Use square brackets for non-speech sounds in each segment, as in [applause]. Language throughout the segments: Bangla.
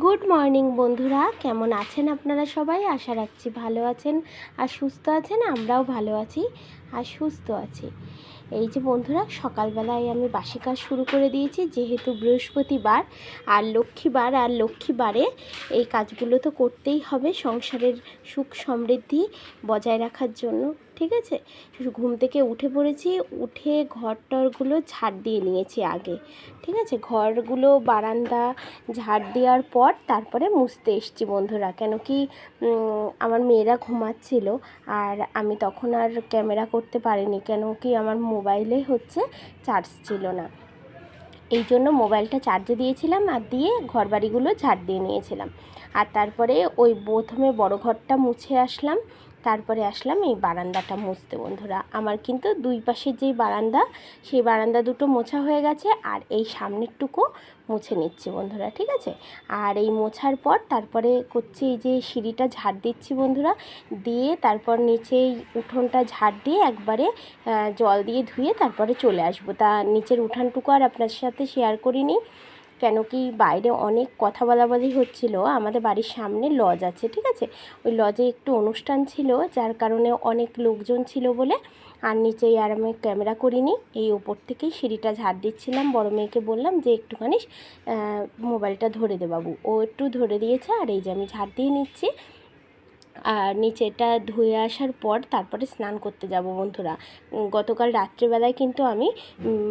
গুড মর্নিং বন্ধুরা। কেমন আছেন আপনারা সবাই? আশা রাখছি ভালো আছেন আর সুস্থ আছেন, আমরাও ভালো আছি আর সুস্থ আছি। এই যে বন্ধুরা, সকালবেলায় আমি বাসি কাজ শুরু করে দিয়েছি, যেহেতু বৃহস্পতিবার আর লক্ষ্মীবার আর লক্ষ্মীবারে এই কাজগুলো তো করতেই হবে। সংসারের সুখ সমৃদ্ধি বজায় রাখার জন্য ঠিক আছে? ঘুম থেকে উঠে পড়েছি, উঠে ঘর টরগুলো ঝাড় দিয়ে নিয়েছি আগে, ঠিক আছে? ঘরগুলো, বারান্দা ঝাড় দেওয়ার পর তারপরে মুছতে এসছি বন্ধুরা। কেন কি আমার মেয়েরা ঘুমাচ্ছিল আর আমি তখন আর ক্যামেরা করতে পারিনি, কেন কি আমার মোবাইলে হচ্ছে চার্জ ছিল না। এই জন্য মোবাইলটা চার্জে দিয়েছিলাম আর দিয়ে ঘরবাড়িগুলো ঝাড় দিয়ে নিয়েছিলাম। আর তারপরে ওই প্রথমে বড় ঘরটা মুছে আসলাম তারপরে আসলাম, এই বারান্দাটা মুছতে বন্ধুরা। আমার কিন্তু দুই পাশের যেই বারান্দা, সেই বারান্দা দুটো মোছা হয়ে গেছে আর এই সামনেরটুকু মুছে নিচ্ছি বন্ধুরা, ঠিক আছে? আর এই মোছার পর তারপরে করছি এই যে সিঁড়িটা ঝাড় দিচ্ছি বন্ধুরা, দিয়ে তারপর নিচে উঠোনটা ঝাড় দিয়ে একবারে জল দিয়ে ধুয়ে তারপরে চলে আসব। তা নিচের উঠানটুকু আর আপনার সাথে শেয়ার করিনি। কেন কি বাইরে অনেক কথা বলাবলি হচ্ছিল। আমাদের বাড়ির সামনে লজ আছে, ঠিক আছে? ওই লজে একটু অনুষ্ঠান ছিল, যার কারণে অনেক লোকজন ছিল বলে আর নিচে আর আমি ক্যামেরা করিনি। এই ওপর থেকেই সিঁড়িটা ঝাড় দিচ্ছিলাম। বড় মেয়েকে বললাম যে, একটুখানি মোবাইলটা ধরে দে বাবু। ও একটু ধরে দিয়েছে আর এই যে আমি ঝাড় দিয়ে নিচ্ছি। আর নিচেটা ধুয়ে আসার পর তারপরে স্নান করতে যাব বন্ধুরা। গতকাল রাত্রিবেলায় কিন্তু আমি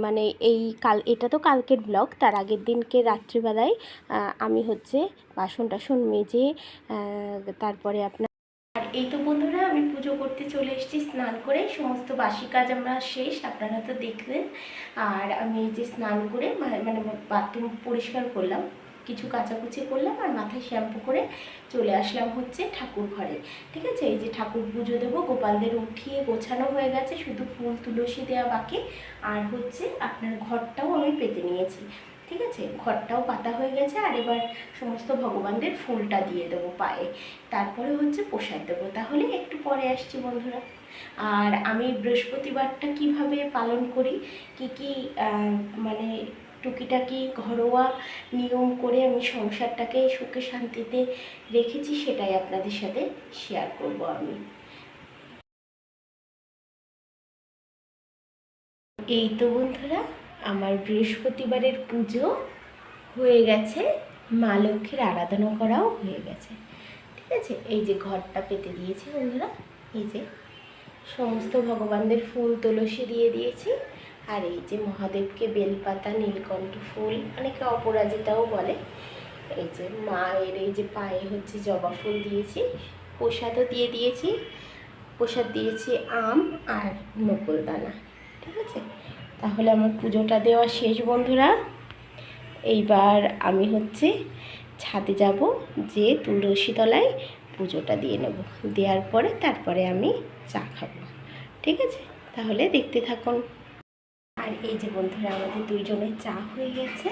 মানে এই কাল, এটা তো কালকের ব্লগ তার আগের দিনকে রাত্রিবেলায় আমি হচ্ছে বাসন টাসন মেজে তারপরে আপনার আর এই তো বন্ধুরা, আমি পুজো করতে চলে এসেছি স্নান করে। সমস্ত বাসি কাজ আমরা শেষ, আপনারা তো দেখবেন আর আমি যে স্নান করে মানে বাথরুম পরিষ্কার করলাম। কিছু কাচাকুচি করলাম আর মাথায় শ্যাম্পু করে চলে আসলাম হচ্ছে ঠাকুর ঘরে। ঠিক আছে? এই যে ঠাকুর পুজো দেবো, গোপালদের উঠিয়ে গোছানো হয়ে গেছে, শুধু ফুল, তুলসী দেওয়া বাকি। আর হচ্ছে আপনার ঘরটাও আমি পেতে নিয়েছি। ঠিক আছে? ঘরটাও পাতা হয়ে গেছে আর এবার সমস্ত ভগবানদের ফুলটা দিয়ে দেবো পায়ে। তারপরে হচ্ছে প্রসাদ দেবো। তাহলে একটু পরে আসছি বন্ধুরা। আর আমি বৃহস্পতিবারটা কীভাবে পালন করি? কি কি মানে টুকিটাকি ঘরোয়া নিয়ম করে আমি সংসারটাকে সুখে শান্তিতে রেখেছি, সেটাই আপনাদের সাথে শেয়ার করব আমি। এই তো বন্ধুরা, আমার বৃহস্পতিবারের পুজো হয়ে গেছে, মা লক্ষ্মীর আরাধনা করাও হয়ে গেছে। ঠিক আছে? এই যে ঘরটা পেতে দিয়েছি বন্ধুরা, এই যে সমস্ত ভগবানদের ফুল তুলসী দিয়ে দিয়েছি। আর এই যে মহাদেবকে বেলপাতা, নীলকণ্ঠ ফুল, অনেকে অপরাজিতাও বলে। এই যে মায়ের এই যে পায়ে হচ্ছে জবা ফুল দিয়েছি, প্রসাদও দিয়ে দিয়েছি। প্রসাদ দিয়েছি আম আর নকুল দানা ঠিক আছে? তাহলে আমার পুজোটা দেওয়া শেষ, বন্ধুরা। এইবার আমি হচ্ছে ছাদে যাব যে তুলসী তলায় পুজোটা দিয়ে নেব। দেওয়ার পরে তারপরে আমি চা খাব, ঠিক আছে? তাহলে দেখতে থাকুন। আর এই যে বন্ধুরা, আমাদের দুইজনের চা হয়ে গেছে,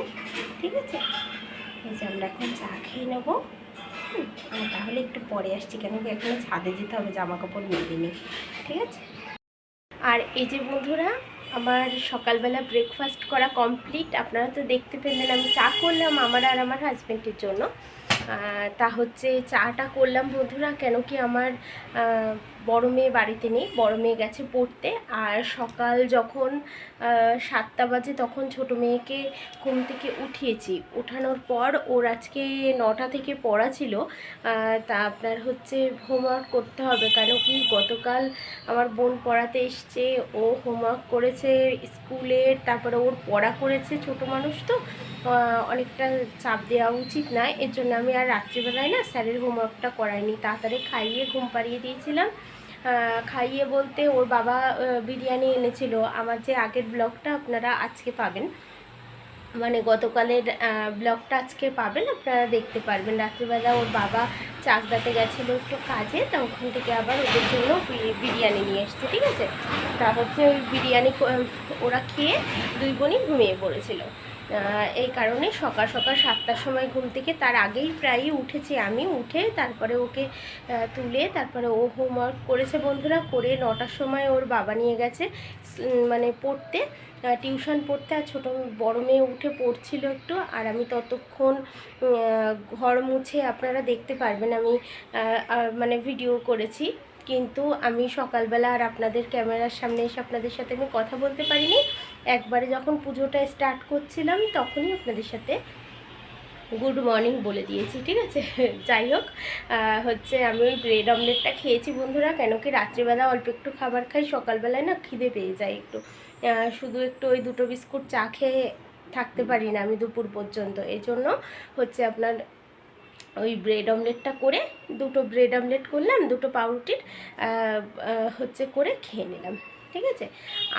ঠিক আছে? এই যে আমরা এখন চা খেয়ে নেব। আর তাহলে একটু পরে আসছি কেন কি এখন ছাদে যেতে হবে জামা কাপড় মেলিনি, ঠিক আছে? আর এই যে বন্ধুরা, আমার সকালবেলা ব্রেকফাস্ট করা কমপ্লিট আপনারা তো দেখতে পেলেন, আমি চা করলাম আমার আর আমার হাজব্যান্ডের জন্য। তা হচ্ছে চাটা করলাম বন্ধুরা, কেন কি আমার বড় মেয়ে বাড়িতে নেই, বড় মেয়ে গেছে পড়তে। আর সকাল যখন সাতটা বাজে তখন ছোট মেয়েকে ঘুম থেকে উঠিয়েছি। উঠানোর পর ওর আজকে নটা থেকে পড়া ছিল। তা আপনার হচ্ছে হোমওয়ার্ক করতে হবে কেন কি? গতকাল আমার বোন পড়াতে এসছে, ও হোমওয়ার্ক করেছে স্কুলের তারপরে ওর পড়া করেছে ছোট মানুষ তো। অনেকটা চাপ দেওয়া উচিত না, এর জন্য আমি আর রাত্রিবেলায় না স্যারের হোমওয়ার্কটা করাইনি। তাড়াতাড়ি খাইয়ে ঘুম পাড়িয়ে দিয়েছিলাম। খাইয়ে বলতে ওর বাবা বিরিয়ানি এনেছিল। আমার যে আগের ব্লগটা আপনারা আজকে পাবেন। মানে গতকালের ব্লগটা আজকে পাবেন, আপনারা দেখতে পারবেন। রাত্রিবেলা ওর বাবা চাকদাতে গেছিল একটু কাজে, তা ওখান থেকে আবার ওদের জন্য বিরিয়ানি নিয়ে এসছে, ঠিক আছে? তা হচ্ছে ওই বিরিয়ানি ওরা খেয়ে দুই বোনই ঘুমিয়ে পড়েছিল। এই কারণে সকাল সকাল সাতটার সময় ঘুম থেকে তার আগেই প্রায়ই উঠেছি আমি। উঠে তারপরে ওকে তুলে তারপরে ও হোমওয়ার্ক করেছে বন্ধুরা, করে নটার সময় ওর বাবা নিয়ে গেছে মানে পড়তে টিউশন পড়তে। আর ছোটো বড় মেয়ে উঠে পড়ছিল একটু। আর আমি ততক্ষণ ঘর মুছে আপনারা দেখতে পারবেন আমি মানে ভিডিও করেছি। কিন্তু আমি সকালবেলা আর আপনাদের ক্যামেরার সামনে এসে আপনাদের সাথে আমি কথা বলতে পারিনি। একবারে যখন পুজোটা স্টার্ট করছিলাম, তখনই আপনাদের সাথে গুড মর্নিং বলে দিয়েছি, ঠিক আছে? [laughs] যাই হোক হচ্ছে আমি ওই ব্রেড অমলেটটা খেয়েছি বন্ধুরা, কেন কি রাত্রিবেলা অল্প একটু খাবার খাই, সকালবেলায় না খিদে পেয়ে যায় একটু। শুধু একটু ওই দুটো বিস্কুট চা খেয়ে থাকতে পারি না আমি দুপুর পর্যন্ত। এই জন্য হচ্ছে আপনার ওই ব্রেড অমলেটটা করে দুটো ব্রেড অমলেট করলাম, দুটো পাউরুটির হচ্ছে করে খেয়ে নিলাম, ঠিক আছে?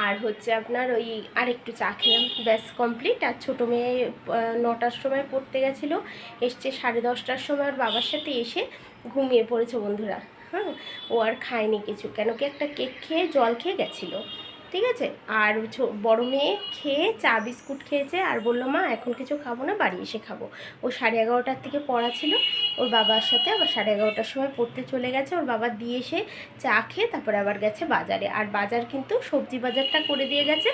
আর হচ্ছে আপনার ওই আরেকটু চা খেলাম, ব্যাস কমপ্লিট আর ছোটো মেয়ে নটার সময় পড়তে গেছিল, এসছে সাড়ে দশটার সময় ওর বাবার সাথে এসে ঘুমিয়ে পড়েছে বন্ধুরা। হ্যাঁ ও আর খায়নি কিছু। কেন কি একটা কেক খেয়ে জল খেয়ে গেছিল? ঠিক আছে? আর বড় মেয়ে খেয়ে চা বিস্কুট খেয়েছে আর বলল, মা, এখন কিছু খাব না, বাড়ি এসে খাব। ও সাড়ে এগারোটার থেকে পড়া ছিল। ওর বাবার সাথে আবার সাড়ে এগারোটার সময় পড়তে চলে গেছে। ওর বাবা দিয়ে এসে চা খেয়ে তারপরে আবার গেছে বাজারে। আর বাজার কিন্তু সবজি বাজারটা করে দিয়ে গেছে।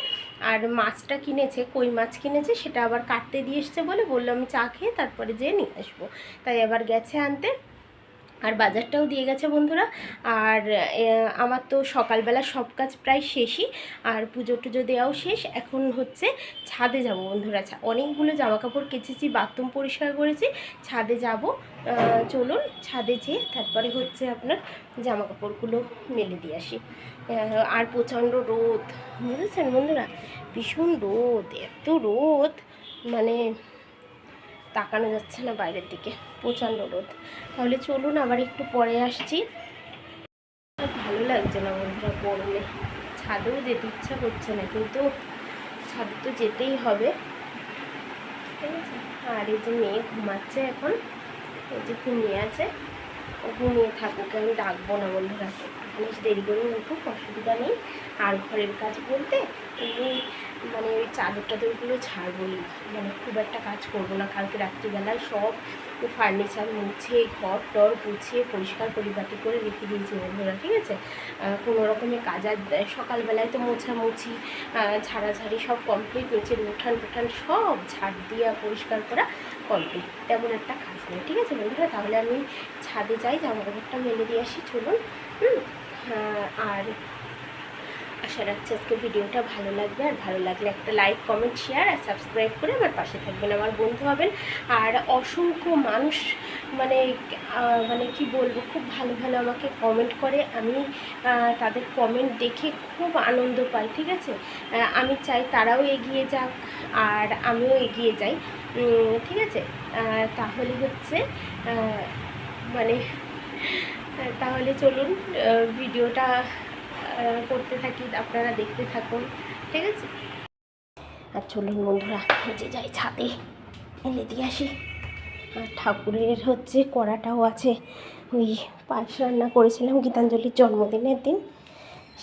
আর মাছটা কিনেছে, কই মাছ কিনেছে, সেটা আবার কাটতে দিয়ে এসছে বলে বলল, আমি চা খেয়ে তারপরে যেয়ে নিয়ে আসব। তাই আবার গেছে আনতে। আর বাজারটাও দিয়ে গেছে বন্ধুরা। আর আমার তো সকালবেলা সব কাজ প্রায় শেষই, আর পুজো টুজো দেওয়াও শেষ। এখন হচ্ছে ছাদে যাব বন্ধুরা। অনেকগুলো জামা কাপড় কেচেছি, বাথরুম পরিষ্কার করেছি, ছাদে যাব। চলুন ছাদে যেয়ে তারপরে হচ্ছে আপনার জামা কাপড়গুলো মেলে দিয়ে আসি। আর প্রচণ্ড রোদ, বুঝেছেন বন্ধুরা? ভীষণ রোদ, এত রোদ মানে তাকানো যাচ্ছে না বাইরের দিকে, প্রচণ্ড রোদ। তাহলে চলুন আবার একটু পরে আসছি। ভালো লাগছে না বন্ধুরা, গরমে। ছাদেও যেতে ইচ্ছা করছে না, কিন্তু ছাদে তো যেতেই হবে। ঠিক আছে? আর এই যে মেয়ে ঘুমাচ্ছে এখন, এই যে ঘুমিয়ে আছে, ও ঘুমিয়ে থাকুক, আমি ডাকবো না বন্ধুরা। একটুখানি দেরি করে উঠুক অসুবিধা নেই। আর ঘরের কাজ বলতে এমনি মানে ওই চাদর টাদরগুলো ছাড়বই। মানে খুব একটা কাজ করব না। কালকে রাত্রিবেলায় সব ফার্নিচার মুছে ঘর টর গুছিয়ে, পরিষ্কার পরিপাটি করে রেখে দিয়েছি বন্ধুরা, ঠিক আছে? কোনো রকমের কাজ আর সকালবেলায় তো মোছামুছি ঝাড়াঝাড়ি সব কমপ্লিট নিচের উঠান টুঠান সব ঝাড় দিয়া, পরিষ্কার করা কমপ্লিট তেমন একটা কাজ নেই, ঠিক আছে বন্ধুরা? তাহলে আমি ছাদে যাই জামা কাপড়টা মেলে দিয়ে আসি, চলুন। আর আশা রাখছি আজকে ভিডিওটা ভালো লাগবে, আর ভালো লাগলে একটা লাইক কমেন্ট শেয়ার আর সাবস্ক্রাইব করে আমার পাশে থাকবেন আমার বন্ধু হবেন। আর অসংখ্য মানুষ মানে মানে কি বলব, খুব ভালো ভালো আমাকে কমেন্ট করে। আমি তাদের কমেন্ট দেখে খুব আনন্দ পাই, ঠিক আছে? আমি চাই তারাও এগিয়ে যাক, আর আমিও এগিয়ে যাই ঠিক আছে? তাহলে হচ্ছে মানে তাহলে চলুন ভিডিওটা করতে থাকি, আপনারা দেখতে থাকুন, ঠিক আছে? আর চলুন বন্ধুরা যে যাই ছাদে এনে দিয়ে আসি। আর ঠাকুরের হচ্ছে কড়াটাও আছে। ওই পায়েস রান্না করেছিলাম গীতাঞ্জলির জন্মদিনের দিন।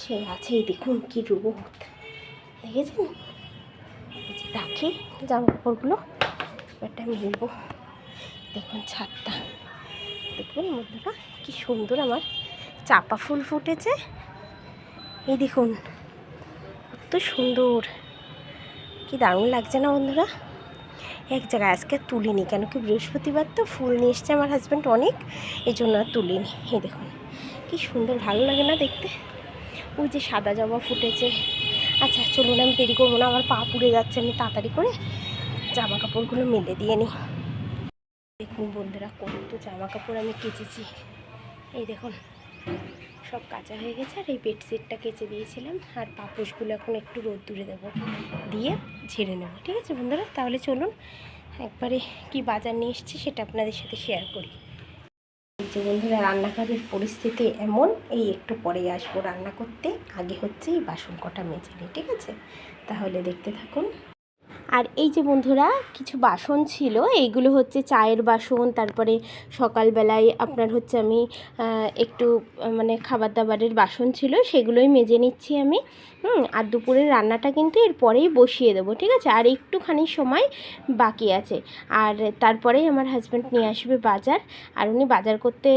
সে আছেই দেখুন কি রোদ। দেখেছেন? রাখি জামা কাপড়গুলো, এবারটা মিলবো দেখুন ছাদটা। দেখুন বন্ধুরা, কি সুন্দর আমার চাপা ফুল ফুটেছে। এই দেখুন, কত সুন্দর। কি দারুণ লাগছে না বন্ধুরা? এক জায়গায় আজকে তুলিনি কেন? কি বৃহস্পতিবার তো? ফুল নিয়ে এসছে আমার হাজব্যান্ড অনেক, এই জন্য আর তুলিনি। এই দেখুন, কি সুন্দর, ভালো লাগে না দেখতে। ওই যে সাদা জবা ফুটেছে। আচ্ছা চলুন, আমি দেরি করব না, আমার পা পুড়ে যাচ্ছে, আমি তাড়াতাড়ি করে জামা কাপড়গুলো মেলে দিয়ে নিই। দেখুন বন্ধুরা, কত জামা কাপড় আমি কেচেছি। এই দেখুন সব কাঁচা হয়ে গেছে আর এই বেডশিটটা কেচে দিয়েছিলাম আর পাপোশগুলো এখন একটু রোদ্দুরে দেবো। দিয়ে ঝেড়ে নেব, ঠিক আছে বন্ধুরা? তাহলে চলুন, একবারে কি বাজার নিয়ে এসেছি সেটা আপনাদের সাথে শেয়ার করি। যে বন্ধুরা, রান্নাঘরের পরিস্থিতি এমন, এই একটু পরে আসব রান্না করতে। আগে হচ্ছে এই বাসন কটা মেজে নিই, ঠিক আছে? তাহলে দেখতে থাকুন। আর এই যে বন্ধুরা, কিছু বাসন ছিল, এইগুলো হচ্ছে চায়ের বাসন, তারপরে সকালবেলায় আপনার হচ্ছে আমি একটু মানে খাবার দাবারের বাসন ছিল, সেগুলোই মেজে নিচ্ছি আমি, হুম, আর দুপুরের রান্নাটা কিন্তু এরপরেই বসিয়ে দেবো, ঠিক আছে? আর একটুখানি সময় বাকি আছে। আর তারপরেই আমার হাজব্যান্ড নিয়ে আসবে বাজার, আর উনি বাজার করতে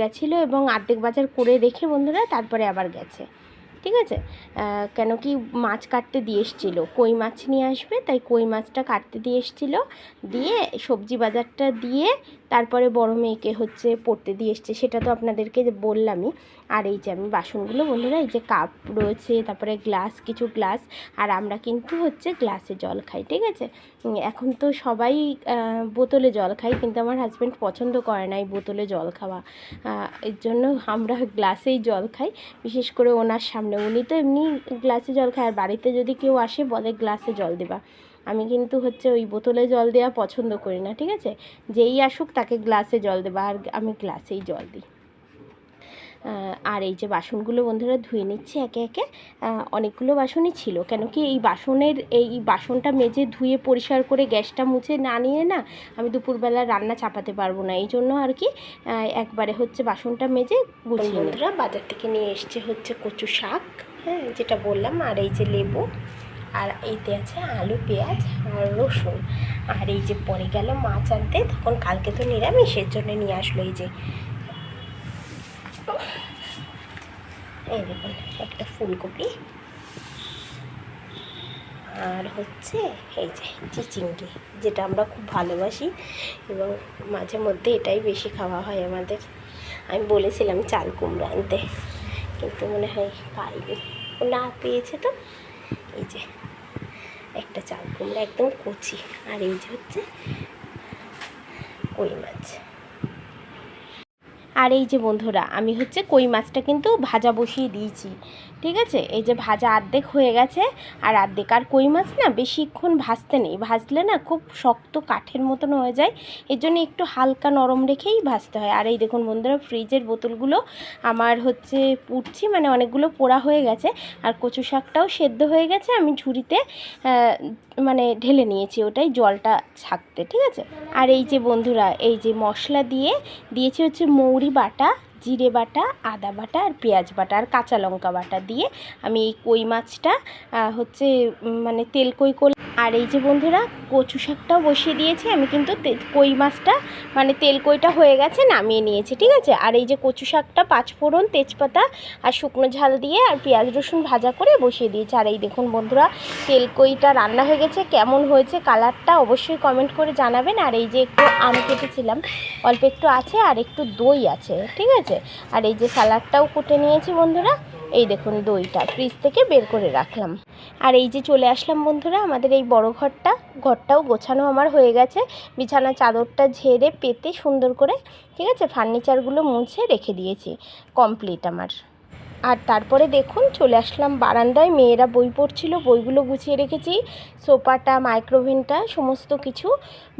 গেছিল এবং অর্ধেক বাজার করে রেখে বন্ধুরা, তারপরে আবার গেছে। ঠিক আছে? কেন কি মাছ কাটতে দিয়ে এসছিলো। কই মাছ নিয়ে আসবে, তাই কই মাছটা কাটতে দিয়ে এসছিলো। দিয়ে সবজি বাজারটা দিয়ে তারপরে বড় মেয়েকে হচ্ছে পড়তে দিয়ে এসছে, সেটা তো আপনাদেরকে যে বললামই। আর এই যে আমি বাসনগুলো, বন্ধুরা, এই যে কাপ রয়েছে, তারপরে গ্লাস, কিছু গ্লাস, আর আমরা কিন্তু হচ্ছে গ্লাসে জল খাই, ঠিক আছে? এখন তো সবাই বোতলে জল খাই কিন্তু আমার হাজব্যান্ড পছন্দ করে না এই বোতলে জল খাওয়া। এর জন্য আমরা গ্লাসেই জল খাই, বিশেষ করে ওনার সামনে। উনি তো এমনি গ্লাসে জল খায়, আর বাড়িতে যদি কেউ আসে, বলে গ্লাসে জল দেবা। আমি কিন্তু হচ্ছে ওই বোতলে জল দেওয়া পছন্দ করি না ঠিক আছে? যেই আসুক তাকে গ্লাসে জল দেবা আর আমি গ্লাসেই জল দিই। আর এই যে বাসনগুলো বন্ধুরা ধুয়ে নিচ্ছি একে একে অনেকগুলো বাসনই ছিল কেন কি এই বাসনের এই বাসনটা মেজে ধুয়ে পরিষ্কার করে গ্যাসটা মুছে না নিয়ে না আমি দুপুরবেলা রান্না চাপাতে পারব না। এই জন্য আর কি একবারে হচ্ছে বাসনটা মেজে বন্ধুরা বাজার থেকে নিয়ে এসছে হচ্ছে কচু শাক হ্যাঁ যেটা বললাম আর এই যে লেবু। আর এইতে আছে আলু, পেঁয়াজ আর রসুন। আর এই যে পরে গেল মাছ আনতে, তখন কালকে তো নিরামিষের জন্য নিয়ে আসলো এই যে। এই দেখুন, একটা ফুলকপি। আর হচ্ছে এই যে চিচিঙ্গি, যেটা আমরা খুব ভালোবাসি এবং মাঝে মধ্যে এটাই বেশি খাওয়া হয় আমাদের। আমি বলেছিলাম চাল কুমড়ো আনতে, কিন্তু মনে হয় পাইনি। না পেয়েছে তো? এই যে, একটা চাল কুমড়া একদম কচি। আর এই যে হচ্ছে কই মাছ। আর এই যে বন্ধুরা, আমি হচ্ছে কই মাছটা কিন্তু ভাজা বসিয়ে দিয়েছি। ঠিক আছে? এই যে ভাজা আর্ধেক হয়ে গেছে, আর আর্ধেক আর কই মাছ না বেশিক্ষণ ভাজতে নেই। ভাজলে না খুব শক্ত কাঠের মতন হয়ে যায়, এর জন্য একটু হালকা নরম রেখেই ভাজতে হয়। আর এই দেখুন বন্ধুরা, ফ্রিজের বোতলগুলো আমার হচ্ছে পুড়ছি মানে অনেকগুলো পোড়া হয়ে গেছে, আর কচু শাকটাও সেদ্ধ হয়ে গেছে। আমি ঝুড়িতে মানে ঢেলে নিয়েছি ওটাই জলটা ছাকতে, ঠিক আছে? আর এই যে বন্ধুরা, এই যে মশলা দিয়ে দিয়েছি হচ্ছে মৌরি বাটা জিরে বাটা, আদা বাটা আর পেঁয়াজ বাটা আর কাঁচা লঙ্কা বাটা দিয়ে আমি এই কই মাছটা হচ্ছে মানে তেল কই আর এই যে বন্ধুরা, কচু শাকটাও বসিয়ে দিয়েছি। আমি কিন্তু কই মাছটা মানে তেল কইটা হয়ে গেছে, নামিয়ে নিয়েছি, ঠিক আছে? আর এই যে কচু শাকটা পাঁচফোড়ন তেজপাতা আর শুকনো ঝাল দিয়ে আর পেঁয়াজ রসুন ভাজা করে বসিয়ে দিয়েছি। আর এই দেখুন বন্ধুরা, তেল কইটা রান্না হয়ে গেছে। কেমন হয়েছে কালারটা অবশ্যই কমেন্ট করে জানাবেন। আর এই যে একটু আম কেটেছিলাম, অল্প একটু আছে আর একটু দই আছে, ঠিক আছে? আর এই যে স্যালাডটাও কুটে নিয়েছি বন্ধুরা। এই দেখুন দইটা ফ্রিজ থেকে বের করে রাখলাম। আর এই যে চলে আসলাম বন্ধুরা, আমাদের এই বড় ঘরটা, ঘরটাও গোছানো আমার হয়ে গেছে। বিছানা চাদরটা ঝেড়ে পেতে সুন্দর করে, ঠিক আছে ফার্নিচারগুলো মুছে রেখে দিয়েছি কমপ্লিট আমার। আর তারপরে দেখুন, চলে আসলাম বারান্দায়, মেয়েরা বই পড়ছিল, বইগুলো গুছিয়ে রেখেছি, সোফাটা মাইক্রোভেনটা সমস্ত কিছু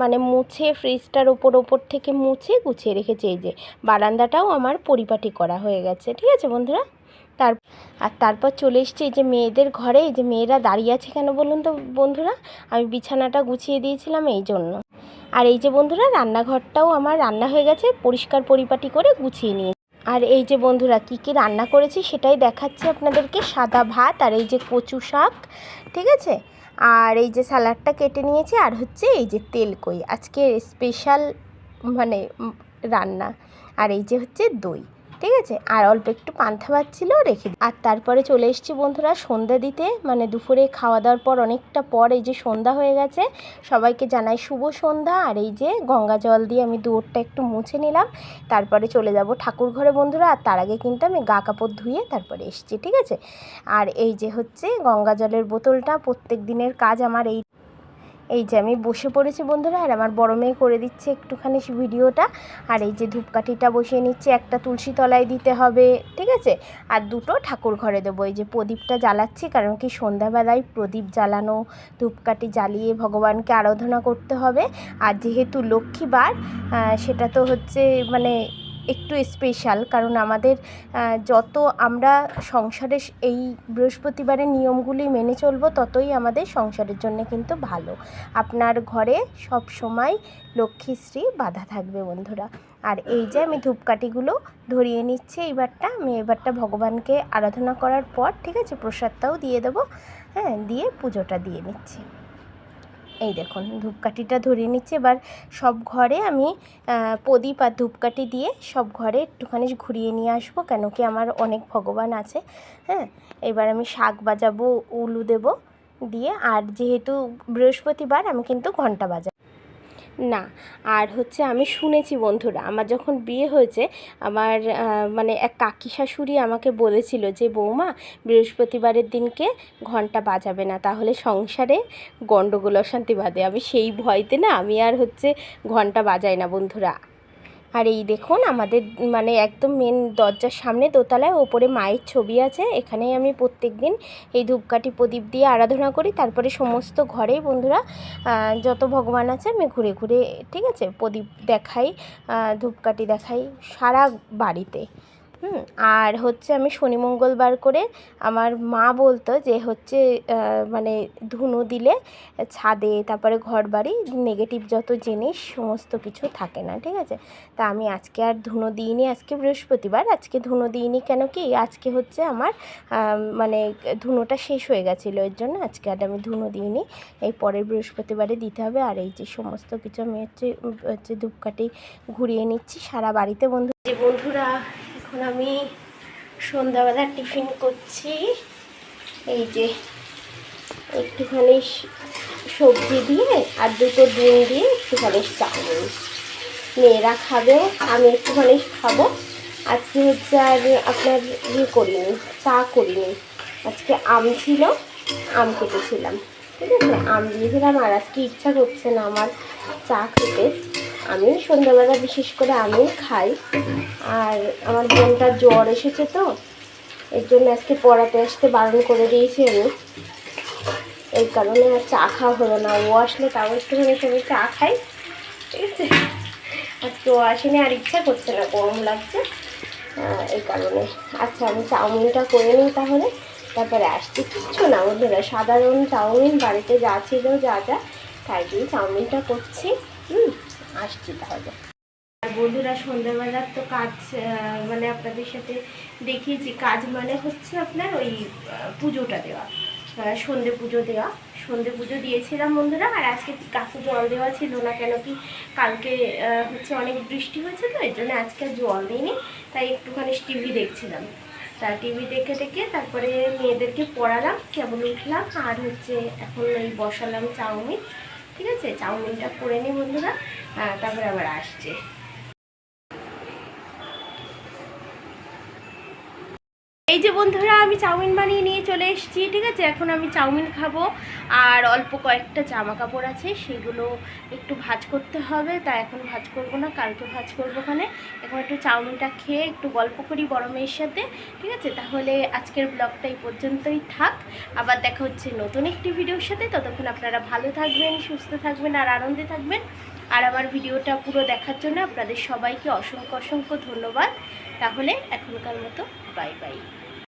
মানে মুছে ফ্রিজটার ওপর ওপর থেকে মুছে গুছিয়ে রেখেছি এই যে। বারান্দাটাও আমার পরিপাটি করা হয়ে গেছে, ঠিক আছে বন্ধুরা? তার, আর তারপর চলে এসছি এই যে মেয়েদের ঘরে, এই যে মেয়েরা দাঁড়িয়ে আছে কেন বলুন তো বন্ধুরা? আমি বিছানাটা গুছিয়ে দিয়েছিলাম এই জন্য। আর এই যে বন্ধুরা, রান্নাঘরটাও আমার রান্না হয়ে গেছে, পরিষ্কার পরিপাটি করে গুছিয়ে নিয়ে। আর এই যে বন্ধুরা, কী কী রান্না করেছি সেটাই দেখাচ্ছি আপনাদেরকে। সাদা ভাত আর এই যে কচু শাক, ঠিক আছে? আর এই যে স্যালাডটা কেটে নিয়েছি, আর হচ্ছে এই যে তেল কই। আজকে স্পেশাল মানে রান্না। আর এই যে হচ্ছে দই। ঠিক আছে? আর অল্প একটু পান্থা ভাত ছিল, রেখে। আর তারপরে চলে এসেছি বন্ধুরা সন্ধ্যা দিতে। মানে দুপুরে খাওয়া দাওয়ার পর অনেকটা পর এই যে সন্ধ্যা হয়ে গেছে। সবাইকে জানাই শুভ সন্ধ্যা। আর এই যে গঙ্গা জল দিয়ে আমি দুয়ারটা একটু মুছে নিলাম। তারপরে চলে যাব ঠাকুর ঘরে বন্ধুরা। আর তার আগে কিন্তু আমি গা কাপড় ধুয়ে তারপরে এসেছি, ঠিক আছে? আর এই যে হচ্ছে গঙ্গা জলের বোতলটা। প্রত্যেক দিনের কাজ আমার এই এই যে আমি বসে পড়েছি বন্ধুরা, আর আমার বড় মেয়ে করে দিচ্ছে একটুখানি ভিডিওটা। আর এই যে ধূপকাঠিটা বসিয়ে নিচ্ছে, একটা তুলসী তলায় দিতে হবে, ঠিক আছে? আর দুটো ঠাকুর ঘরে দেবো। এই যে প্রদীপটা জ্বালাচ্ছি, কারণ কি সন্ধ্যাবেলায় প্রদীপ জ্বালানো, ধূপকাঠি জ্বালিয়ে ভগবানকে আরাধনা করতে হবে। আর যেহেতু লক্ষ্মীবার সেটা তো হচ্ছে মানে একটু স্পেশাল কারণ আমাদের যত আমরা সংসারে এই বৃহস্পতিবারের নিয়মগুলি মেনে চলব ততই আমাদের সংসারের জন্য কিন্তু ভালো। আপনার ঘরে সব সময় লক্ষ্মীশ্রী বাধা থাকবে বন্ধুরা। আর এই যে আমি ধূপকাঠিগুলো ধরিয়ে নিচ্ছি এইবারটা, আমি এবারটা ভগবানকে আরাধনা করার পর, ঠিক আছে, প্রসাদটাও দিয়ে দেবো হ্যাঁ দিয়ে পুজোটা দিয়ে নিচ্ছি। এই দেখুন, ধূপকাঠিটা ধরে নিচ্ছে। এবার সব ঘরে আমি প্রদীপ আর ধূপকাঠি দিয়ে সব ঘরে একটুখানি ঘুরিয়ে নিয়ে আসব, কেন কি আমার অনেক ভগবান আছে হ্যাঁ? এবার আমি শাক বাজাবো, উলু দেব দিয়ে, আর যেহেতু বৃহস্পতিবার, আমি কিন্তু ঘণ্টা বাজাবো না, আর হচ্ছে আমি শুনেছি বন্ধুরা, আমার যখন বিয়ে হয়েছে, আমার মানে এক কাকি শাশুড়ি আমাকে বলেছিল যে, বৌমা, বৃহস্পতিবারের দিনকে ঘণ্টা বাজাবে না, তাহলে সংসারে গণ্ডগোল অশান্তি বাঁধে। আমি সেই ভয়তে না, আমি আর হচ্ছে ঘণ্টা বাজাই না বন্ধুরা। আর এই দেখুন, আমাদের মানে একদম মেন দরজার সামনে দোতলায় ওপরে মায়ের ছবি আছে। এখানেই আমি প্রত্যেক দিন এই ধূপকাঠি প্রদীপ দিয়ে আরাধনা করি। তারপরে সমস্ত ঘরে বন্ধুরা যত ভগবান আছে আমি ঘুরে ঘুরে, ঠিক আছে, প্রদীপ দেখাই ধূপকাঠি দেখাই সারা বাড়িতে। হুম। আর হচ্ছে আমি শনি মঙ্গলবার করে আমার মা বলতো যে হচ্ছে মানে ধুনো দিলে ছাদে তারপরে ঘর বাড়ি নেগেটিভ যত জিনিস সমস্ত কিছু থাকে না ঠিক আছে? তা আমি আজকে আর ধুনো দিইনি আজকে বৃহস্পতিবার আজকে ধুনো দিইনি কেন কি? আজকে হচ্ছে আমার মানে ধুনোটা শেষ হয়ে গেছিল এর জন্য আজকে আর আমি ধুনো দিইনি। এই পরের বৃহস্পতিবারে দিতে হবে আর এই যে সমস্ত কিছু আমি হচ্ছে হচ্ছে ধূপকাঠি ঘুরিয়ে নিচ্ছি সারা বাড়িতে বন্ধু। যে বন্ধুরা এখন আমি সন্ধ্যাবেলা টিফিন করছি। এই যে একটুখানি সবজি দিয়ে আর দুটো ডিম দিয়ে একটুখানি চাউমিন। মেয়েরা খাবে, আমি একটুখানি খাব। আজকে হচ্ছে আর আপনার ইয়ে করিনি, চা করিনি। আজকে আম ছিল, আম কেটেছিলাম। ঠিক আছে? আম দিয়েছিলাম আর আজকে ইচ্ছা করছে না আমার চা খেতে। আমি সন্ধ্যাবেলা বিশেষ করে আমি খাই। আর আমার বোনটার জ্বর এসেছে তো, এর জন্য আজকে পড়াতে আসতে বারণ করে দিয়েছি আমি। এই কারণে আর চা খাওয়া হলো না। ও আসলে তাও একটুখানি সবাই চা খাই ঠিক আছে? আজকে ও আসেনি আর ইচ্ছা করছে না, গরম লাগছে। এই কারণে। আচ্ছা আমি চাউমিনটা করে নিই তাহলে। তারপরে আসছি। কিচ্ছু না বন্ধুরা, সাধারণ চাউমিন বাড়িতে যা ছিল যা যা, তাই দিয়ে চাউমিনটা করছি। হুম? আসছি তাহলে। আর বন্ধুরা সন্ধ্যাবেলার তো কাজ মানে আপনাদের সাথে দেখিয়েছি। কাজ মানে হচ্ছে আপনার ওই পুজোটা দেওয়া সন্ধে পুজো দেওয়া। সন্ধে পুজো দিয়েছিলাম বন্ধুরা, আর আজকে গাছে জল দেওয়া ছিল না কেন কি কালকে হচ্ছে অনেক বৃষ্টি হয়েছে তো, এর জন্য আজকে জল দিইনি। তাই একটুখানি টিভি দেখছিলাম। তা টিভি দেখে দেখে তারপরে মেয়েদেরকে পড়ালাম, কেমন উঠলাম, আর হচ্ছে এখন ওই বসালাম চাউমিন। ঠিক আছে? চাউমিনটা করে নিই বন্ধুরা। তারপরে আবার আসছে। এই যে বন্ধুরা, আমি চাউমিন বানিয়ে নিয়ে চলে এসেছি, ঠিক আছে? এখন আমি চাউমিন খাব, আর অল্প কয়েকটা জামা কাপড় আছে, সেগুলো একটু ভাজ করতে হবে। তা এখন ভাজ করব না, কালকে ভাজ করব ওখানে। এখন একটু চাউমিনটা খেয়ে একটু গল্প করি বড় মেয়ের সাথে, ঠিক আছে? তাহলে আজকের ব্লগটা এই পর্যন্তই থাক। আবার দেখা হচ্ছে নতুন একটি ভিডিওর সাথে। ততক্ষণ আপনারা ভালো থাকবেন, সুস্থ থাকবেন, আর আনন্দে থাকবেন। আর আমার ভিডিওটা পুরো দেখার জন্য আপনাদের সবাইকে অসংখ্য অসংখ্য ধন্যবাদ। তাহলে এখনকার মতো বাই বাই